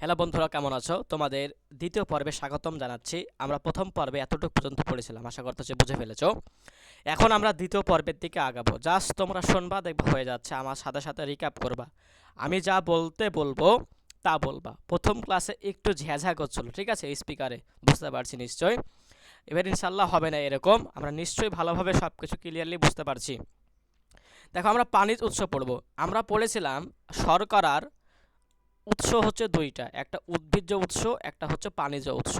Hello বন্ধুরা, কেমন আছো? তোমাদের দ্বিতীয় পর্বে স্বাগতম জানাচ্ছি। আমরা প্রথম পর্বে এতটুকু পর্যন্ত পড়েছিলাম, আশা করতেছি বুঝে ফেলেছো। এখন আমরা দ্বিতীয় পর্বের দিকে আগাবো। জাস্ট তোমরা শুনবা, দেখবা হয়ে যাচ্ছে, আমার সাথে সাথে রিক্যাপ করবা। আমি যা বলতে বলব, তা বলবা। প্রথম ক্লাসে একটু ঝ্যাঝা করছিল, ঠিক আছে? স্পিকারে বুঝতে পারছি নিশ্চয়ই? এবার ইনশাল্লাহ হবে না এরকম, আমরা নিশ্চয়ই ভালোভাবে সব কিছু ক্লিয়ারলি বুঝতে পারছি। দেখো, আমরা পানির উৎস পড়ব। আমরা পড়েছিলাম শর্করার উৎস হচ্ছে দুইটা, একটা উদ্ভিজ্জ উৎস, একটা হচ্ছে পানিজ উৎস।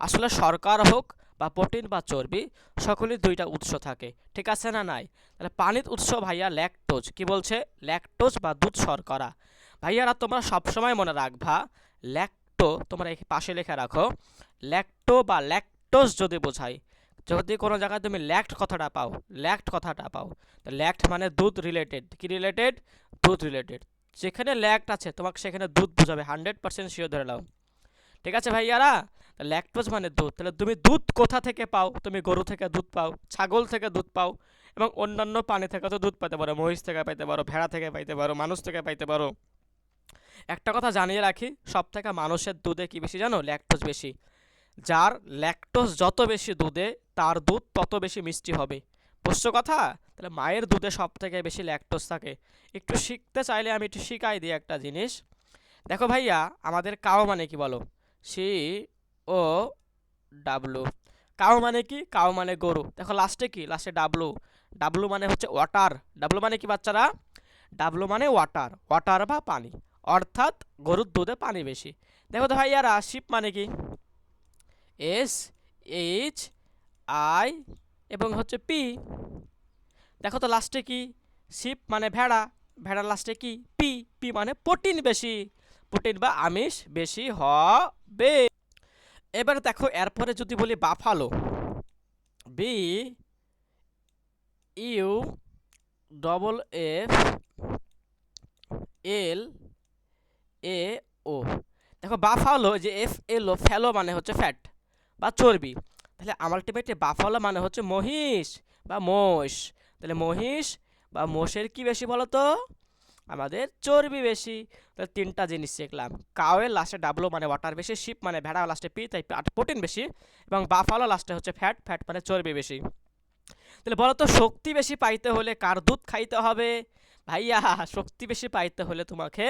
আসলে শর্করা হোক বা প্রোটিন বা চর্বি সকলের দুইটা উৎস থাকে, ঠিক আছে না নাই? তাহলে পানির উৎস ভাইয়া ল্যাকটোজ, কি বলছে? ল্যাকটোজ বা দুধ শর্করা। ভাইয়ারা তোমরা সবসময় মনে রাখবা, ল্যাকটো তোমরা পাশে লেখা রাখো, ল্যাকটো বা ল্যাকটোজ যদি বোঝায়, যদি কোনো জায়গায় তুমি ল্যাক্ট কথাটা পাও, ল্যাক্ট কথাটা পাও তো ল্যাক্ট মানে দুধ রিলেটেড কি রিলেটেড দুধ রিলেটেড যেখানে ল্যাক্ট আছে, তোমাকে সেখানে দুধ বোঝাবে। হান্ড্রেড পার্সেন্ট শিওর ধরে নাও। ঠিক আছে ভাইয়ারা? ল্যাকটোজ মানে দুধ। তাহলে তুমি দুধ কোথা থেকে পাও? তুমি গরু থেকে দুধ পাও, ছাগল থেকে দুধ পাও, এবং অন্যান্য পানি থেকে তো দুধ পাইতে পারো, মহিষ থেকে পাইতে পারো, ভেড়া থেকে পাইতে পারো, মানুষ থেকে পাইতে পারো। একটা কথা জানিয়ে রাখি সব থেকে মানুষের দুধে কি বেশি জানো? ল্যাকটোজ বেশি। যার ল্যাকটোজ যত বেশি দুধে, তার দুধ তত বেশি মিষ্টি হবে। বুঝছ কথা? তাহলে মায়ের দুধে সব থেকে বেশি ল্যাকটোজ থাকে। একটু শিখতে চাইলে আমি একটু শিখাই দিই একটা জিনিস। দেখো ভাইয়া, আমাদের কাও মানে কি বলো? C, O, W. কাও মানে কি? কাও মানে গরু। দেখো লাস্টে কি? লাস্টে ডাব্লু। ডাব্লু মানে হচ্ছে ওয়াটার ডাব্লু মানে কি বাচ্চারা? ডাব্লু মানে ওয়াটার ওয়াটার বা পানি। অর্থাৎ গরুর দুধে পানি বেশি। দেখো তো ভাইয়ারা শিপ মানে কি? এস এইচ আই এবং হচ্ছে পি দেখো তো লাস্টে কি? শিপ মানে ভেড়া, ভেড়ার লাস্টে কি? পি পি মানে প্রোটিন বেশি, প্রোটিন বা আমিষ বেশি হবে। এবার দেখো, এরপরে যদি বলি buffalo B U double F L A O দেখো, বাফালো যে এফ এল ও ফ্যালো মানে হচ্ছে ফ্যাট বা চর্বি। তাহলে আলটিমেটলি বাফালো মানে হচ্ছে মহিষ বা মোষ তাহলে মহিষ বা মোষের কি বেশি বলো তো আমাদের চর্বি বেশি। তাহলে তিনটা জিনিস শিখলাম। কাউয়ের লাস্টে ডাবলো মানে ওয়াটার বেশি শিপ মানে ভেড়া লাস্টে পি, তাই প্রোটিন বেশি এবং বাফালো লাস্টে হচ্ছে ফ্যাট ফ্যাট মানে চর্বি বেশি। তাহলে বলো তো শক্তি বেশি পাইতে হলে কার দুধ খাইতে হবে? ভাইয়া, শক্তি বেশি পাইতে হলে তোমাকে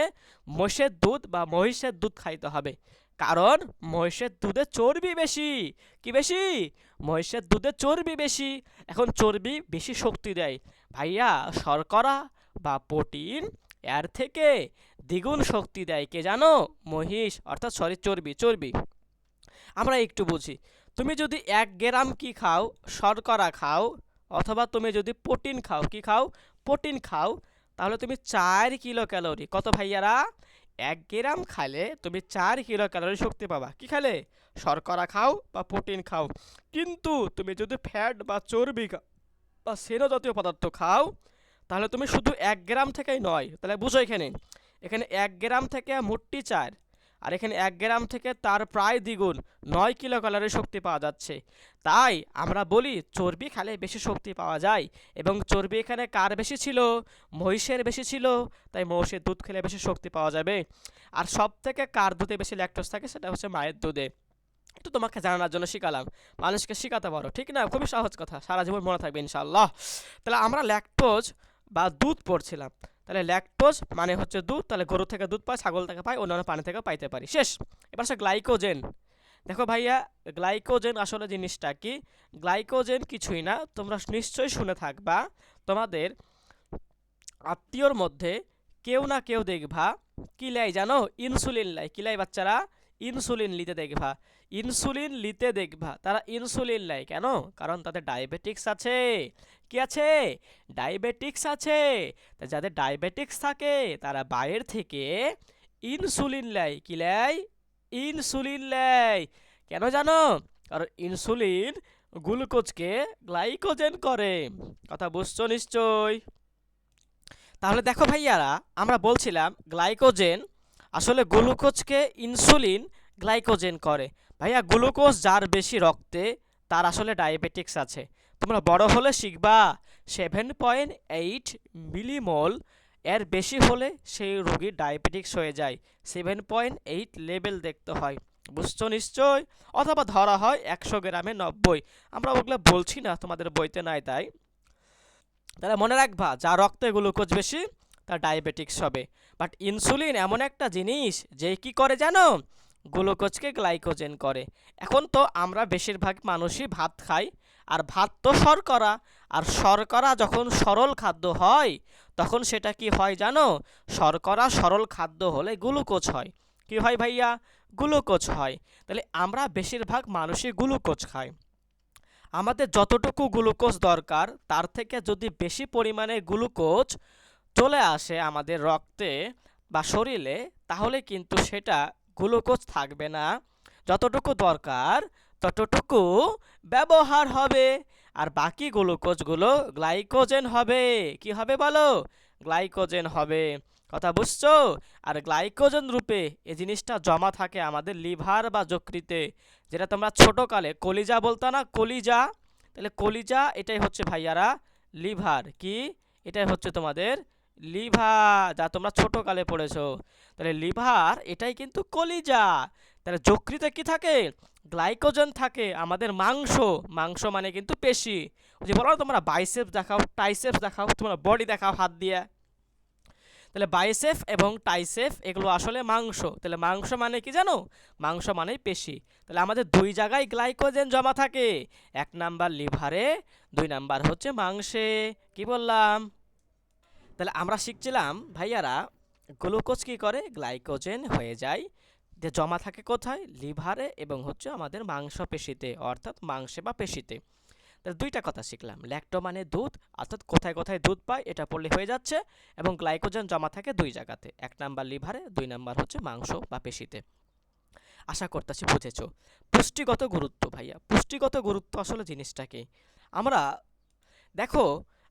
মোষের দুধ বা মহিষের দুধ খাইতে হবে। কারণ মহিষের দুধে চর্বি বেশি। কি বেশি? মহিষের দুধে চর্বি বেশি। এখন চর্বি বেশি শক্তি দেয়। ভাইয়া, শর্করা বা প্রোটিন এর থেকে দ্বিগুণ শক্তি দেয়। কে জানো? মহিষ, অর্থাৎ সরি, চর্বি চর্বি। আমরা একটু বুঝি। তুমি যদি এক গ্রাম কি খাও? শর্করা খাও, অথবা তুমি যদি প্রোটিন খাও, কি খাও? প্রোটিন খাও, তাহলে তুমি চার কিলো ক্যালোরি। কত ভাইয়ারা? এক গ্রাম খালে তুমি চার কিলো ক্যালোরি শক্তি পাবা। কি খালে শর্করা খাও বা প্রোটিন খাও। কিন্তু তুমি যদি ফ্যাট বা চর্বি বা সেনো জাতীয় পদার্থ খাও, তাহলে তুমি শুধু এক গ্রাম থেকেই নয়, তাহলে বুঝো এখানে। এখানে এক গ্রাম থেকে মোটটি চার। আর এখানে এক গ্রাম থেকে তার প্রায় দ্বিগুণ নয় কিলো ক্যালোরি শক্তি পাওয়া যাচ্ছে। তাই আমরা বলি চর্বি খেলে বেশি শক্তি পাওয়া যায় এবং চর্বি এখানে কার বেশি ছিল? মহিষের বেশি ছিল। তাই মহিষের দুধ খেলে বেশি শক্তি পাওয়া যাবে। আর সব থেকে কার দুধে বেশি ল্যাকটোজ থাকে সেটা হচ্ছে মায়ের দুধে। একটু তোমাকে জানানোর জন্য শিখালাম। মানুষকে শেখাতে পারো, ঠিক না? খুবই সহজ কথা, সারা জীবন মনে থাকবে ইনশাল্লাহ তাহলে আমরা ল্যাকটোজ বা দুধ পড়ছিলাম। তাহলে ল্যাকটোজ মানে হচ্ছে দুধ, তাহলে গরু থেকে দুধ পায়, ছাগল থেকে পায়, অন্যান্য পানি থেকে পাইতে পারি। শেষ। এবার সে গ্লাইকোজেন দেখো ভাইয়া গ্লাইকোজেন আসলে জিনিসটা কি? গ্লাইকোজেন কিছুই না, তোমরা নিশ্চয়ই শুনে থাকবা, তোমাদের আত্মীয়র মধ্যে কেউ না কেউ দেখবা, কি লাই জানো? ইনসুলিন লাই। কি লাই বাচ্চারা? ইনসুলিন নিতে দেখবা। ইনসুলিন নিতে দেখবা। তারা ইনসুলিন লাই কেন? কারণ তাদের ডায়াবেটিক্স আছে। কি আছে? ডায়াবেটিক্স আছে। যাদের ডায়াবেটিক্স থাকে, তারা বাইরের থেকে ইনসুলিন লাই কি লাই ইনসুলিন লাই কেন জানো? কারণ ইনসুলিন গ্লুকোজকে গ্লাইকোজেন করে। কথা বুঝছ নিশ্চয় তাহলে দেখো ভাইয়ারা, আমরা বলছিলাম গ্লাইকোজেন আসলে গ্লুকোজকে ইনসুলিন গ্লাইকোজেন করে। ভাইয়া, গ্লুকোজ যার বেশি রক্তে, তার আসলে ডায়াবেটিক্স আছে। তোমরা বড় হলে শিখবা সেভেন পয়েন্ট এইট মিলিমোল এর বেশি হলে সেই রোগী ডায়াবেটিক্স হয়ে যায়। সেভেন পয়েন্ট এইট লেভেল দেখতে হয়। বুঝছ নিশ্চয়? অথবা ধরা হয় একশো গ্রামে নব্বই। আমরা ওগুলো বলছি না, তোমাদের বইতে নাই তাই। তাহলে মনে রাখবা, যা রক্তে গ্লুকোজ বেশি, তার ডায়াবেটিক্স হবে। বাট ইনসুলিন এমন একটা জিনিস, যে কি করে জানো? গ্লুকোজকে গ্লাইকোজেন করে। এখন তো আমরা বেশিরভাগ মানুষই ভাত খাই, আর ভাত তো শর্করা। আর শর্করা যখন সরল খাদ্য হয়, তখন সেটা কি হয় জানো? শর্করা সরল খাদ্য হলে গ্লুকোজ হয়। কি হয় ভাইয়া? গ্লুকোজ হয়। তাহলে আমরা বেশিরভাগ মানুষই গ্লুকোজ খাই। আমাদের যতটুকু গ্লুকোজ দরকার, তার থেকে যদি বেশি পরিমাণে গ্লুকোজ চলে আসে আমাদের রক্তে বা শরীরে, তাহলে কিন্তু সেটা গ্লুকোজ থাকবে না। যতটুকু দরকার, ততটুকু ব্যবহার হবে। আর বাকি গ্লুকোজগুলো গ্লাইকোজেন হবে। কি হবে বলো? গ্লাইকোজেন হবে। কথা বুঝছ? আর গ্লাইকোজেন রূপে এই জিনিসটা জমা থাকে আমাদের লিভার বা যকৃতে। যেটা তোমরা ছোটোকালে কলিজা বলতো না? কলিজা। তাহলে কলিজা এটাই হচ্ছে ভাইয়ারা লিভার। কি? এটাই হচ্ছে তোমাদের লিভার, যা তোমরা ছোটোকালে পড়েছো। তাহলে লিভার, এটাই কিন্তু কলিজা। তাহলে যকৃতে কি থাকে? গ্লাইকোজেন থাকে, আমাদের মাংস। মাংস মানে কিন্তু পেশি। যে বলো, তোমরা বাইসেপস দেখাও, টাইসেপস দেখাও, তোমরা বডি দেখাও হাত দিয়ে। তাহলে বাইসেফ এবং টাইসেফ এগুলো আসলে মাংস। তাহলে মাংস মানে কি জানো? মাংস মানেই পেশি। তাহলে আমাদের দুই জায়গায় গ্লাইকোজেন জমা থাকে। এক নাম্বার লিভারে, দুই নাম্বার হচ্ছে মাংসে। কি বললাম? তাহলে আমরা শিখছিলাম, ভাইয়ারা, গ্লুকোজ কি করে? গ্লাইকোজেন হয়ে যায়, যে জমা থাকে কোথায়? লিভারে এবং হচ্ছে আমাদের মাংস পেশিতে অর্থাৎ মাংসে বা পেশিতে। তাহলে দুইটা কথা শিখলাম ল্যাক্টো মানে দুধ, অর্থাৎ কোথায় কোথায় দুধ পায়, এটা পড়লে হয়ে যাচ্ছে, এবং গ্লাইকোজেন জমা থাকে দুই জায়গাতে, এক নাম্বার লিভারে, দুই নাম্বার হচ্ছে মাংস বা পেশিতে। আশা করতেছি বুঝেছ। পুষ্টিগত গুরুত্ব, ভাইয়া, পুষ্টিগত গুরুত্ব আসলে জিনিসটাকে আমরা, দেখো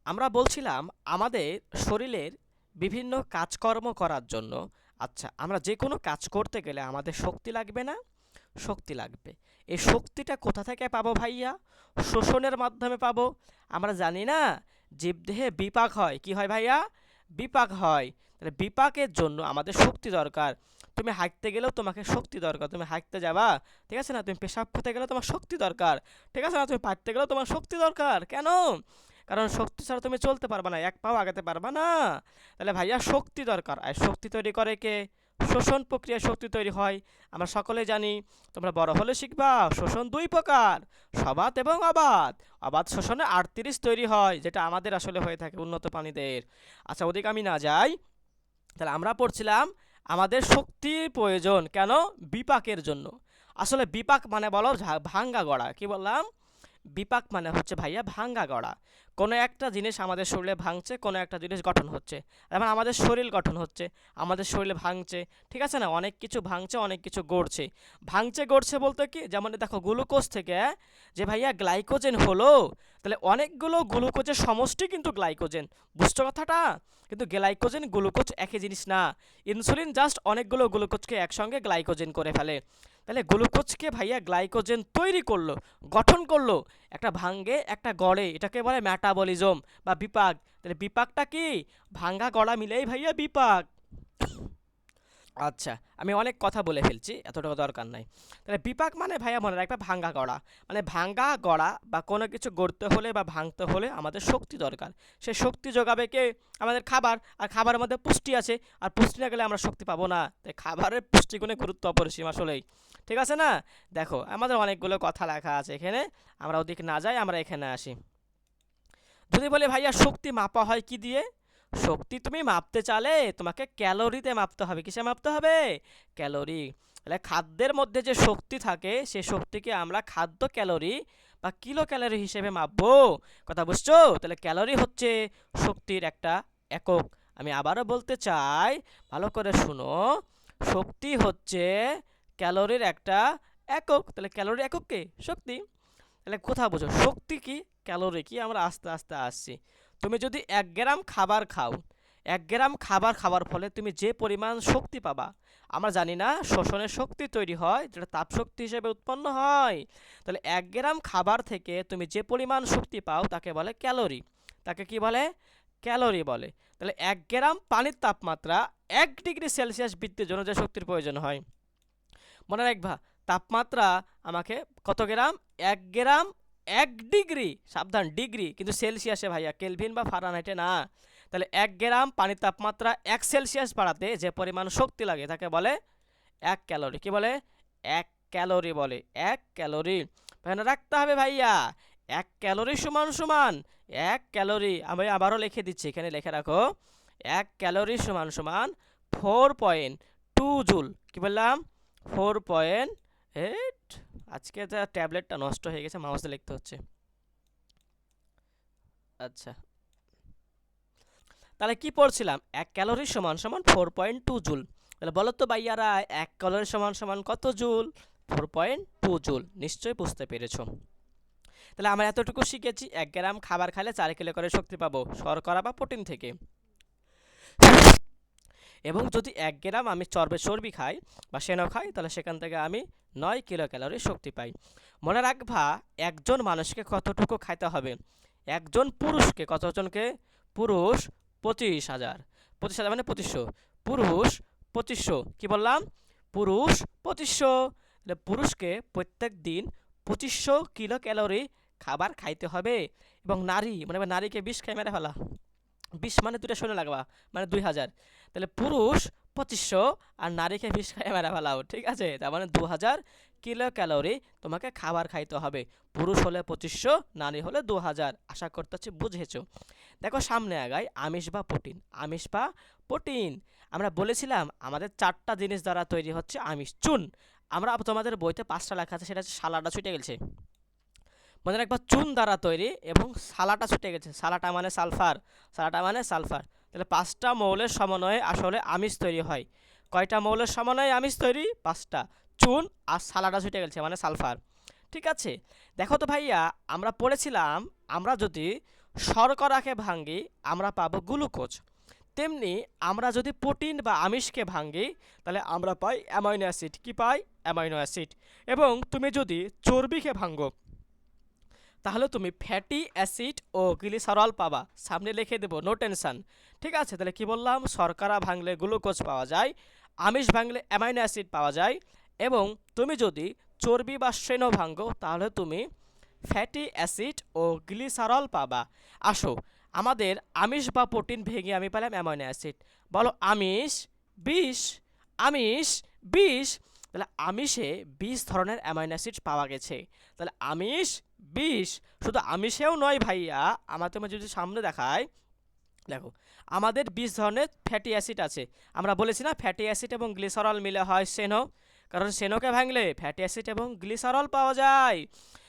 আমরা বলছিলাম আমাদের শরীরের বিভিন্ন কাজকর্ম করার জন্য। আচ্ছা আমরা যে কোনো কাজ করতে গেলে আমাদের শক্তি লাগবে না? শক্তি লাগবে। এই শক্তিটা কোথা থেকে পাবো ভাইয়া? শোষণের মাধ্যমে পাবো। আমরা জানি না জীবদেহে বিপাক হয়। কি হয় ভাইয়া? বিপাক হয়। তাহলে বিপাকের জন্য আমাদের শক্তি দরকার। তুমি হাঁটতে গেলেও তোমাকে শক্তি দরকার। তুমি হাঁটতে যাবা, ঠিক আছে না? তুমি পেশাব করতে গেলেও তোমার শক্তি দরকার। ঠিক আছে না? তুমি পারতে গেলেও তোমার শক্তি দরকার। কেন? কারণ শক্তি ছাড়া তুমি চলতে পারবা না, এক পাও আগাতে পারবা না। তাহলে ভাইয়া শক্তি দরকার। আর শক্তি তৈরি করে কে? শোষণ প্রক্রিয়ায় শক্তি তৈরি হয়। আমরা সকলে জানি, তোমরা বড় হলে শিখবা, শোষণ দুই প্রকার, সবাত এবং অবাধ অবাধ শোষণে আটত্রিশ তৈরি হয়, যেটা আমাদের আসলে হয়ে থাকে উন্নত প্রাণীদের। আচ্ছা ওদিকে আমি না যাই। তাহলে আমরা পড়ছিলাম আমাদের শক্তির প্রয়োজন, কেন? বিপাকের জন্য। আসলে বিপাক মানে বলো ভাঙ্গা গড়া। কি বললাম? বিপাক মানে হচ্ছে ভাইয়া ভাঙ্গা গড়া। কোনো একটা জিনিস আমাদের শরীরে ভাঙছে, কোনো একটা জিনিস গঠন হচ্ছে। যেমন আমাদের শরীর গঠন হচ্ছে, আমাদের শরীরে ভাঙছে, ঠিক আছে না? অনেক কিছু ভাঙছে, অনেক কিছু গড়ছে। ভাঙছে, গড়ছে বলতে কি? যেমন দেখো গ্লুকোজ থেকে, যে ভাইয়া গ্লাইকোজেন হলো, তাহলে অনেকগুলো গ্লুকোজের সমষ্টি কিন্তু গ্লাইকোজেন। বুঝছ কথাটা? কিন্তু গ্লাইকোজেন, গ্লুকোজ একই জিনিস না। ইনসুলিন জাস্ট অনেকগুলো গ্লুকোজকে একসঙ্গে গ্লাইকোজেন করে ফেলে। তাহলে গ্লুকোজকে ভাইয়া গ্লাইকোজেন তৈরি করল, গঠন করল, একটা ভাঙ্গে একটা গড়ে, এটাকে বলে ম্যাটাবলিজম বা বিপাক। তাহলে বিপাকটা কি? ভাঙ্গা গড়া মিলেই ভাইয়া বিপাক। আচ্ছা আমি অনেক কথা বলে ফেলছি, এতটুকু দরকার নাই। তাহলে বিপাক মানে ভাইয়া মনে রাখবে ভাঙ্গা গড়া। মানে ভাঙ্গা গড়া বা কোনো কিছু গড়তে হলে বা ভাঙতে হলে আমাদের শক্তি দরকার। সে শক্তি যোগাবে কে? আমাদের খাবার। আর খাবারের মধ্যে পুষ্টি আছে। আর পুষ্টি না গেলে আমরা শক্তি পাবো না। তাই খাবারের পুষ্টিগুণে গুরুত্ব অপরিসীম আসলেই। ঠিক আছে না? দেখো, আমাদের অনেকগুলো কথা লেখা আছে এখানে। আমরা ওদিকে না যাই, আমরা এখানে আসি। যদি বলে ভাইয়া শক্তি মাপা হয় কি দিয়ে? শক্তি তুমি মাপতে চালে তোমাকে ক্যালোরিতে মাপতে হবে। কিসে মাপতে হবে? ক্যালোরি। তাহলে খাদ্যের মধ্যে যে শক্তি থাকে, সে শক্তিকে আমরা খাদ্য ক্যালোরি বা কিলো ক্যালোরি হিসেবে মাপবো। কথা বুঝছ? তাহলে ক্যালোরি হচ্ছে শক্তির একটা একক। আমি আবারও বলতে চাই, ভালো করে শুনো। শক্তি হচ্ছে ক্যালোরির একটা একক। তাহলে ক্যালোরি একক কি? শক্তি। তাহলে কোথা বোঝো, শক্তি কি? ক্যালোরি কি? আমরা আস্তে আস্তে আসছি। তুমি যদি এক গ্রাম খাবার খাও, এক গ্রাম খাবার খাওয়ার ফলে তুমি যে পরিমাণ শক্তি পাবা। আমরা জানি না, শোষণের শক্তি তৈরি হয়, যেটা তাপ শক্তি হিসেবে উৎপন্ন হয়। তাহলে এক গ্রাম খাবার থেকে তুমি যে পরিমাণ শক্তি পাও তাকে বলে ক্যালোরি। তাকে কি বলে? ক্যালোরি বলে। তাহলে এক গ্রাম পানির তাপমাত্রা এক ডিগ্রি সেলসিয়াস বৃদ্ধির জন্য যে শক্তির প্রয়োজন হয়। মনে রাখবা, তাপমাত্রা আমাকে কত গ্রাম? এক গ্রাম এক ডিগ্রি, সাবধান, ডিগ্রি। কিন্তু সেলসিয়াসে ভাইয়া, কেলভিন বা ফারানহাইটে না। তাহলে এক গ্রাম পানির তাপমাত্রা এক সেলসিয়াস বাড়াতে যে পরিমাণ শক্তি লাগে, তাকে বলে এক ক্যালোরি। কি বলে? এক ক্যালোরি বলে, এক ক্যালোরি। মনে রাখতে হবে ভাইয়া, এক ক্যালোরি সমান সমান, এক ক্যালোরি। আমি আবারও লিখে দিচ্ছি, এখানে লিখে রাখো, এক ক্যালোরি সমান সমান ফোর পয়েন্ট টু জুল। কী বললাম? ফোর পয়েন্ট আজকে যা ট্যাবলেটটা নষ্ট হয়ে গেছে মাউসে লিখতে হচ্ছে। আচ্ছা। তাহলে কি পড়ছিলাম? এক ক্যালোরি সমান সমান ফোর পয়েন্ট টু জুল। তাহলে বলো তো ভাইয়ারা, এক ক্যালোরি সমান সমান কত joule? Four point two joule. নিশ্চয়ই বুঝতে পেরেছ। তাহলে আমরা এতটুকু শিখেছি, এক গ্রাম খাবার খাইলে চার কিলো করে শক্তি পাবো, শর্করা বা প্রোটিন থেকে। এবং যদি এক গ্রাম আমি চর্বে চর্বি খাই বা সেনো খাই, তাহলে সেখান থেকে আমি নয় কিলো ক্যালোরি শক্তি পাই। মনে রাখবা, একজন মানুষকে কতটুকু খাইতে হবে? একজন পুরুষকে কতজনকে? পুরুষ পঁচিশ হাজার। পঁচিশ হাজার মানে পঁচিশশো। পুরুষ পঁচিশশো। কি বললাম? পুরুষ পঁচিশশো। পুরুষকে প্রত্যেক দিন পঁচিশশো কিলো ক্যালোরি খাবার খাইতে হবে। এবং নারী মানে নারীকে বিষ খাই মেরে ফেলা। বিষ মানে দুটা শূন্য লাগবা মানে দুই হাজার। তাহলে পুরুষ পঁচিশশো আর নারীকে বিষ খাই মেরে ফেলাও ঠিক আছে? তার মানে দু হাজার কিলো ক্যালোরি তোমাকে খাবার খাইতে হবে। পুরুষ হলে পঁচিশশো, নারী হলে দু হাজার, আশা করতেছি বুঝেছ? দেখো সামনে আগাই, আমিষ বা প্রোটিন। আমিষ বা প্রোটিন। আমরা বলেছিলাম আমাদের চারটা জিনিস দ্বারা তৈরি হচ্ছে আমিষ। চুন, আমরা তোমাদের বইতে পাঁচটা লেখা আছে, সেটা হচ্ছে সালাটা ছুটে গেছে। মনে রাখবা চুন দ্বারা তৈরি এবং সালাটা ছুটে গেছে। সালাটা মানে সালফার, সালাটা মানে সালফার। তাহলে পাঁচটা মৌলের সমন্বয়ে আসলে আমিষ তৈরি হয়। কয়টা মৌলের সমন্বয়ে আমিষ তৈরি? পাঁচটা। চুন আর সালাটা ছুটে গেছে মানে সালফার। ঠিক আছে? দেখো তো ভাইয়া, আমরা পড়েছিলাম, আমরা যদি শর্করাকে ভাঙ্গি, আমরা পাবো গ্লুকোজ। তেমনি আমরা যদি প্রোটিন বা আমিষকে ভাঙ্গি, তাহলে আমরা পাই অ্যামাইনো অ্যাসিড। কি পাই? Amino acid. এবং তুমি যদি চর্বিকে ভাঙ্গো তাহলে তুমি ফ্যাটি অ্যাসিড ও গ্লিসারল পাবা। সামনে লিখে দেবো নো টেনশন ঠিক আছে, তাহলে কি বললাম? শর্করা ভাঙলে গ্লুকোজ পাওয়া যায়, আমিষ ভাঙলে অ্যামাইনো অ্যাসিড পাওয়া যায়, এবং তুমি যদি চর্বি বা শ্রেণো ভাঙ্গো তাহলে তুমি ফ্যাটি অ্যাসিড ও গ্লিসারল পাবা। আসো, আমাদের আমিষ বা প্রোটিন ভেঙে আমি পেলাম অ্যামাইনো অ্যাসিড বলো, আমিষ, বিষ আমিষ, বিষ। তাহলে আমিষে বিশ ধরনের অ্যামাইনো অ্যাসিড পাওয়া গেছে। তাহলে আমিষ বিষ? শুধু আমিষেও নয় ভাইয়া। আমার তোমার যদি সামনে দেখায় দেখো, আমাদের বিশ ধরনের ফ্যাটি অ্যাসিড আছে। আমরা বলেছি না ফ্যাটি অ্যাসিড এবং গ্লিসারল মিলে হয় সেনো, কারণ সেনোকে ভাঙলে ফ্যাটি অ্যাসিড এবং গ্লিসারল পাওয়া যায়।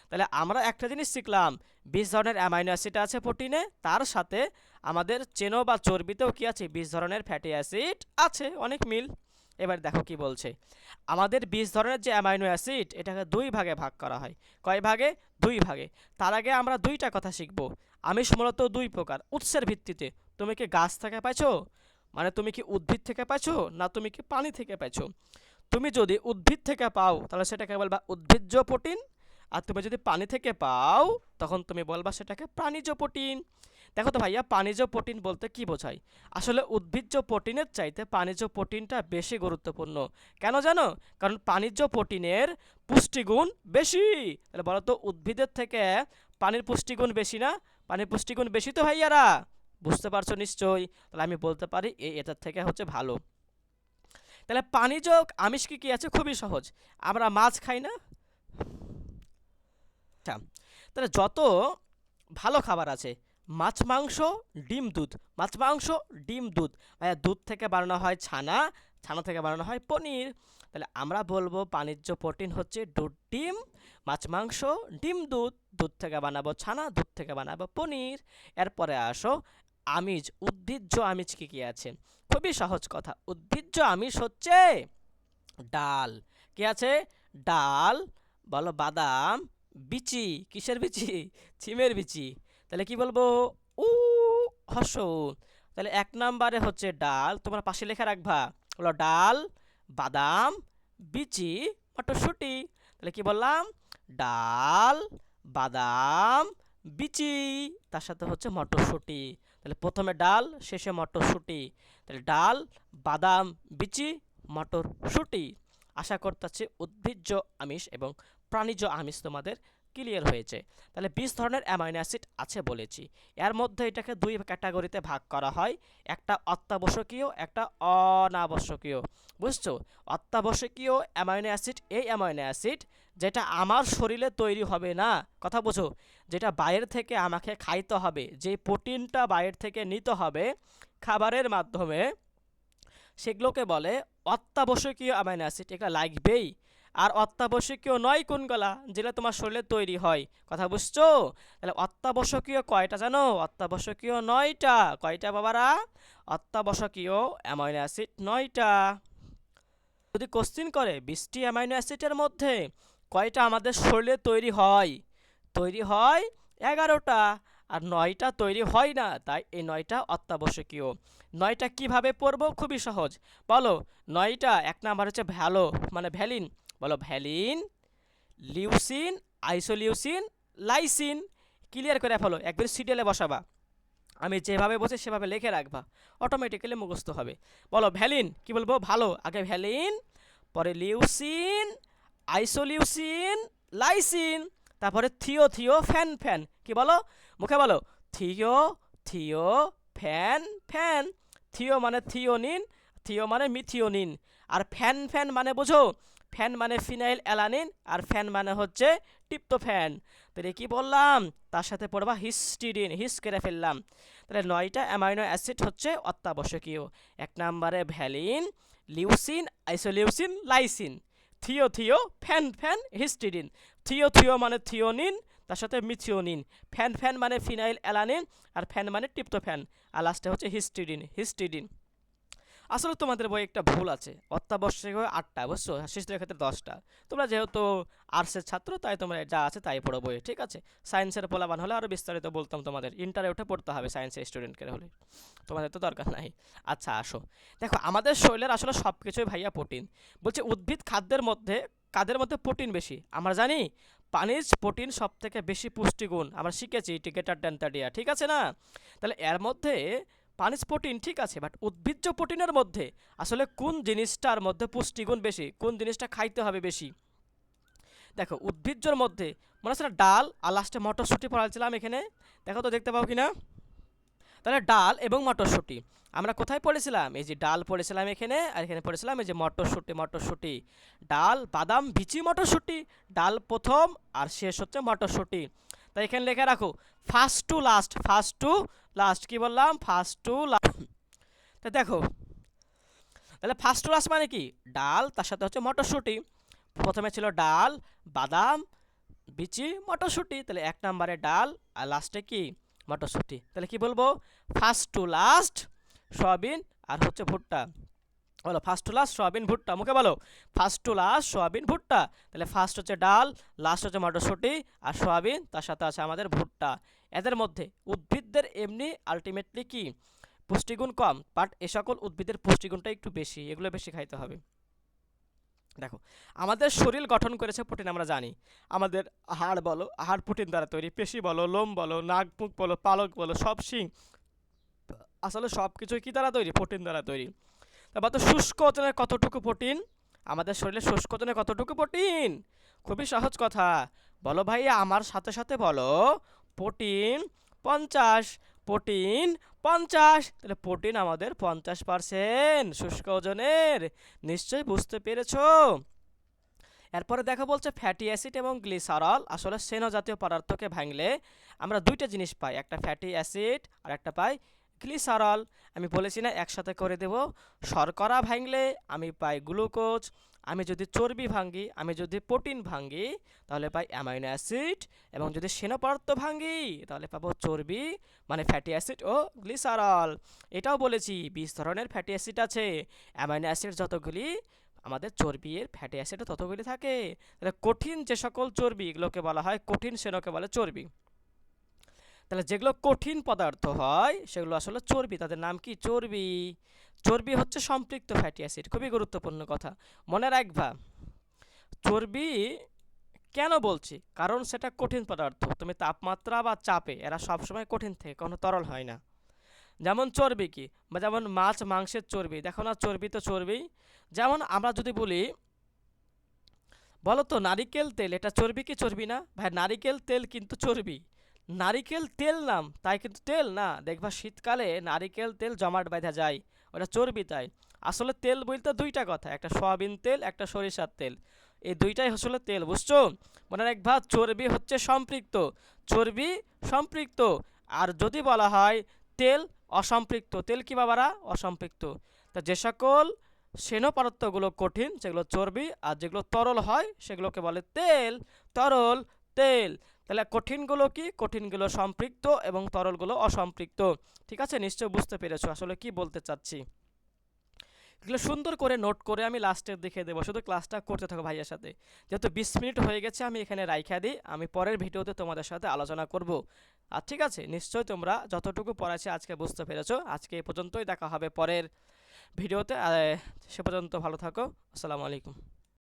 তাহলে আমরা একটা জিনিস শিখলাম বিশ ধরনের অ্যামাইনো অ্যাসিড আছে প্রোটিনে, তার সাথে আমাদের চেনো বা চর্বিতেও কি আছে? বিশ ধরনের ফ্যাটি অ্যাসিড আছে, অনেক মিল। এবার দেখো কি বলছে। আমাদের বিশ ধরনের যে অ্যামাইনো অ্যাসিড, এটাকে দুই ভাগে ভাগ করা হয়। কয় ভাগে? দুই ভাগে। তার আগে আমরা দুইটা কথা শিখব। আমিষ মূলত দুই প্রকার। উৎসের ভিত্তিতে তুমি কি গাছ থেকে পাইছো? মানে তুমি কি উদ্ভিদ থেকে পাইছো? না তুমি কি পানি থেকে পাইছো? তুমি যদি উদ্ভিদ থেকে পাও, তাহলে সেটাকে বলবা উদ্ভিজ্জ প্রোটিন। আর তুমি যদি পানি থেকে পাও, তখন তুমি বলবা সেটাকে প্রাণীজ প্রোটিন। দেখো তো ভাইয়া, পানিজ প্রোটিন বলতে কি বোঝায়? আসলে উদ্ভিজ্জ প্রোটিনের চাইতে পানিজ প্রোটিনটা বেশি গুরুত্বপূর্ণ। কেন জানো? কারণ পানিজ প্রোটিনের পুষ্টিগুণ বেশি। তাহলে বলো তো, উদ্ভিদের থেকে পানির পুষ্টিগুণ বেশি না? পানির পুষ্টিগুণ বেশি তো ভাইয়ারা। বুঝতে পারছ নিশ্চয়ই? তাহলে আমি বলতে পারি এই এটার থেকে হচ্ছে ভালো। তাহলে পানিজ আমিষ কি কি আছে? খুবই সহজ। আমরা মাছ খাই না? আচ্ছা তাহলে যত ভালো খাবার আছে মাছ, মাংস, ডিম, দুধ। মাছ, মাংস, ডিম, দুধ। ভাইয়া, দুধ থেকে বানানো হয় ছানা ছানা থেকে বানানো হয় পনির। তাহলে আমরা বলব বাণিজ্য প্রোটিন হচ্ছে দুধ, ডিম, মাছ, মাংস, ডিম, দুধ। দুধ থেকে বানাবো ছানা, দুধ থেকে বানাবো পনির। এরপরে আসো আমিষ, উদ্ভিজ্জ আমিষ কী কী আছে? খুবই সহজ কথা। উদ্ভিজ্জ আমিষ হচ্ছে ডাল। কি আছে? ডাল, বলো বাদাম, বিচি। কিসের বিচি? ছিমের বিচি। তাহলে কি বলব? উ হর্ষ তাহলে এক নম্বরে হচ্ছে ডাল। তোমার পাশে লেখা রাখবা। হলো ডাল, বাদাম, বিচি, মটরশুঁটি। তাহলে কি বললাম? ডাল, বাদাম, বিচি, তার সাথে হচ্ছে মটরশুঁটি। তাহলে প্রথমে ডাল, শেষে মটরশুঁটি। তাহলে ডাল, বাদাম, বিচি, মটরশুঁটি। আশা করতেছি উদ্ভিজ্জ আমিষ এবং প্রাণীজ আমিষ তোমাদের ক্লিয়ার হয়েছে। তাহলে বিশ ধরনের অ্যামাইনো অ্যাসিড আছে বলেছি। এর মধ্যে এটাকে দুই ক্যাটাগরিতে ভাগ করা হয়। একটা অত্যাবশ্যকীয়, একটা অনাবশ্যকীয়। বুঝছ? অত্যাবশ্যকীয় অ্যামাইনো অ্যাসিড, এই অ্যামাইনো অ্যাসিড যেটা আমার শরীরে তৈরি হবে না, কথা বোঝো? যেটা বাইরে থেকে আমাকে খাইতে হবে যে প্রোটিনটা বাইরে থেকে নিতে হবে খাবারের মাধ্যমে, সেগুলোকে বলে অত্যাবশ্যকীয় অ্যামাইনো অ্যাসিড। এগুলো লাগবেই। আর অত্যাবশ্যকীয় নয় কোনগুলা যেটা তোমার শরীরে তৈরি হয়। কথা বুঝছ? তাহলে অত্যাবশ্যকীয় কয়টা জানো? অত্যাবশ্যকীয় নয়টা। কয়টা বাবারা? অত্যাবশ্যকীয় অ্যামাইনো অ্যাসিড নয়টা। যদি কোশ্চিন করে বিশটি অ্যামাইনো অ্যাসিডের মধ্যে কয়টা আমাদের শরীরে তৈরি হয়? তৈরি হয় এগারোটা। আর নয়টা তৈরি হয় না, তাই এই নয়টা অত্যাবশ্যকীয়। নয়টা কীভাবে পড়ব? খুবই সহজ। বলো, নয়টা এক নাম্বার হচ্ছে ভ্যালো মানে ভ্যালিন। বলো valine, leucine, isoleucine, lysine. Clear করে ফেলো, একবার সিডিএলে বসাবা। আমি যেভাবে বসে সেভাবে লিখে রাখবা অটোমেটিক্যালি মুখস্থ হবে। বলো ভ্যালিন, কি বলব? ভালো, আগে ভ্যালিন, পরে লিউসিন, আইসোলিউসিন, লাইসিন, তারপরে থিও থিও, ফ্যান ফ্যান। কি বলো? মুখে বলো, থিও থিও, ফ্যান ফ্যান। থিও মানে থিওনিন, থিও মানে মিথিওনিন। আর ফ্যান ফ্যান মানে বোঝো ফ্যান মানে ফিনাইল অ্যালানিন আর ফ্যান মানে হচ্ছে টিপ্টোফ্যান তাহলে কি বললাম? তার সাথে পড়বা হিস্টিডিন, হিস করে ফেললাম। তাহলে নয়টা অ্যামাইনো অ্যাসিড হচ্ছে অত্যাবশ্যকীয়। এক নম্বরে ভ্যালিন, লিউসিন, আইসোলিউসিন, লাইসিন। থিও থিও, ফ্যান ফ্যান, হিস্টিডিন। থিও থিও মানে থিওনিন, তার সাথে মিথিওনিন। ফ্যান ফ্যান মানে ফিনাইল অ্যালানিন আর ফ্যান মানে টিপ্টোফ্যান আর লাস্টে হচ্ছে হিস্টিডিন হিস্টিডিন। আসলে তোমাদের বই একটা ভুল আছে। অত্যাবশ্যকীয় আটটা, বুঝছ? শিশুদের ক্ষেত্রে দশটা। তোমরা যেহেতু আর্টসের ছাত্র, তাই তোমরা যা আছে তাই পড়ো বই ঠিক আছে? সায়েন্সের পোলাবান হলে আরও বিস্তারিত বলতাম তোমাদের। ইন্টারে উঠে পড়তে হবে সায়েন্সের স্টুডেন্টকে হলে। তোমাদের তো দরকার নাই। আচ্ছা আসো। দেখো, আমাদের শরীরের আসলে সব কিছুই ভাইয়া প্রোটিন বলছে, উদ্ভিদ খাদ্যের মধ্যে, কাদের মধ্যে প্রোটিন বেশি? আমরা জানি পানির প্রোটিন সব থেকে বেশি পুষ্টিগুণ। আমরা শিখেছি, টিকেটার ডেন্টাডিয়া ঠিক আছে না? তাহলে এর মধ্যে পানিজ প্রোটিন ঠিক আছে বাট উদ্ভিজ্জ প্রোটিনের মধ্যে আসলে কোন জিনিসটার মধ্যে পুষ্টিগুণ বেশি, কোন জিনিসটা খাইতে হবে বেশি? দেখো, উদ্ভিজ্জর মধ্যে, মনে হচ্ছে ডাল আর লাস্টে মটরশুঁটি পড়াচ্ছিলাম এখানে? দেখো তো দেখতে পাও কি না তাহলে ডাল এবং মটরশুঁটি। আমরা কোথায় পড়েছিলাম? এই যে ডাল পড়েছিলাম এখানে, আর এখানে পড়েছিলাম এই যে মটরশুঁটি মটরশুঁটি। ডাল, বাদাম, বিচি মটরশুঁটি, ডাল প্রথম আর শেষ হচ্ছে মটরশুঁটি। তাই এখানে লেখা রাখো first to last first to last কি বললাম? ফার্স্ট টু লাস্ট তা দেখো, তাহলে ফার্স্ট টু লাস্ট মানে কি? ডাল, তার সাথে হচ্ছে মটরশুঁটি। প্রথমে ছিল ডাল, বাদাম, বিচি, মটরশুঁটি। তাহলে এক নম্বরে ডাল আর লাস্টে কি? মটরশুঁটি। তাহলে কি বলব? ফার্স্ট টু লাস্ট সয়াবিন আর হচ্ছে ভুট্টা। বলো ফার্স্ট টু লাস্ট সয়াবিন, ভুট্টা। মুখে বলো ফার্স্ট টু লাস্ট সয়াবিন, ভুট্টা। তাহলে ফার্স্ট হচ্ছে ডাল লাস্ট হচ্ছে মটরশুঁটি আর সয়াবিন, তার সাথে আছে আমাদের ভুট্টা। এদের মধ্যে উদ্ভিদদের এমনি আলটিমেটলি কি? পুষ্টিগুণ কম বাট এ সকল উদ্ভিদের পুষ্টিগুণটা একটু বেশি, এগুলো বেশি খাইতে হবে। দেখো, আমাদের শরীর গঠন করেছে প্রোটিন, আমরা জানি। আমাদের হাড় বলো, হাড় প্রোটিন দ্বারা তৈরি, পেশি বলো, লোম বলো, নাক, মুখ বলো, পালক বলো, সব শিং, আসলে সব কিছুই কী দ্বারা তৈরি? প্রোটিন দ্বারা তৈরি। তারপর তো শুষ্ক ওজনের কতটুকু প্রোটিন? আমাদের শরীরে শুষ্ক ওজনের কতটুকু প্রোটিন? খুবই সহজ কথা। বলো ভাই আমার সাথে সাথে বলো। প্রোটিন পঞ্চাশ প্রোটিন পঞ্চাশ। তাহলে প্রোটিন আমাদের পঞ্চাশ পার্সেন্ট শুষ্ক ওজনের। নিশ্চয়ই বুঝতে পেরেছ? এরপরে দেখা বলছে ফ্যাটি অ্যাসিড এবং গ্লিসারল। আসলে সেন জাতীয় পদার্থকে ভাঙলে আমরা দুইটা জিনিস পাই, একটা ফ্যাটি অ্যাসিড আর একটা পাই গ্লিসারল আমি বলেছি না, একসাথে করে দেব। শর্করা ভাঙলে আমি পাই গ্লুকোজ, আমি যদি চর্বি ভাঙ্গি, আমি যদি প্রোটিন ভাঙ্গি, তাহলে পাই অ্যামাইনো অ্যাসিড এবং যদি সেন পদার্থ ভাঙ্গি, তাহলে পাবো চর্বি মানে ফ্যাটি অ্যাসিড ও গ্লিসারল। এটাও বলেছি, বিশ ধরনের ফ্যাটি অ্যাসিড আছে। অ্যামাইনো অ্যাসিড যতগুলি, আমাদের চর্বির ফ্যাটি অ্যাসিডও ততগুলি থাকে। তাহলে কঠিন যে সকল চর্বি, এগুলোকে বলা হয় কঠিন সেনকে বলে চর্বি। তাহলে যেগুলো কঠিন পদার্থ হয়, সেগুলো আসলে চর্বি। তাদের নাম কি? চর্বি। চর্বি হচ্ছে সম্পৃক্ত ফ্যাটি অ্যাসিড খুবই গুরুত্বপূর্ণ কথা। মনে রাখবা, চর্বি কেন বলছি? কারণ সেটা কঠিন পদার্থ। তুমি তাপমাত্রা বা চাপে, এরা সবসময় কঠিন থাকে কোনো তরল হয় না। যেমন চর্বি কি? বা যেমন মাছ, মাংসের চর্বি। দেখো না, চর্বি তো চর্বি। যেমন আমরা যদি বলি, বলো তো, নারিকেল তেল, এটা চর্বি কি চর্বি না? ভাই, নারিকেল তেল কিন্তু চর্বি। নারিকেল তেল নাম, তাই কিন্তু তেল না। দেখবা শীতকালে নারিকেল তেল জমাট বাঁধা যায়, ওটা চর্বি তাই। আসলে তেল বলতে দুইটা কথা, একটা সয়াবিন তেল, একটা সরিষার তেল। এই দুইটাই আসলে তেল, বুঝছ? মনে রাখবা, চর্বি হচ্ছে সম্পৃক্ত। চর্বি সম্পৃক্ত। আর যদি বলা হয় তেল অসম্পৃক্ত, তেল কি বাবারা? অসম্পৃক্ত। তা যে সকল সেন পদার্থগুলো কঠিন সেগুলো চর্বি আর যেগুলো তরল হয়, সেগুলোকে বলে তেল, তরল তেল। তাহলে কঠিনগুলো কি? কঠিনগুলো সম্পৃক্ত এবং তরলগুলো অসম্পৃক্ত। ঠিক আছে? নিশ্চয় বুঝতে পেরেছ আসলে কি বলতে চাচ্ছি। এগুলো সুন্দর করে নোট করে আমি লাস্টের দেখে দেবো। শুধু ক্লাসটা করতে থাকো ভাইয়ের সাথে। যেহেতু বিশ মিনিট হয়ে গেছে, আমি এখানে রাইখা দিই। আমি পরের ভিডিওতে তোমাদের সাথে আলোচনা করব। আর ঠিক আছে? নিশ্চয়ই তোমরা যতটুকু পড়াচ্ছি আজকে বুঝতে পেরেছ। আজকে এ পর্যন্তই দেখা হবে পরের ভিডিওতে। সে পর্যন্ত ভালো থাকো। আসসালামু আলাইকুম।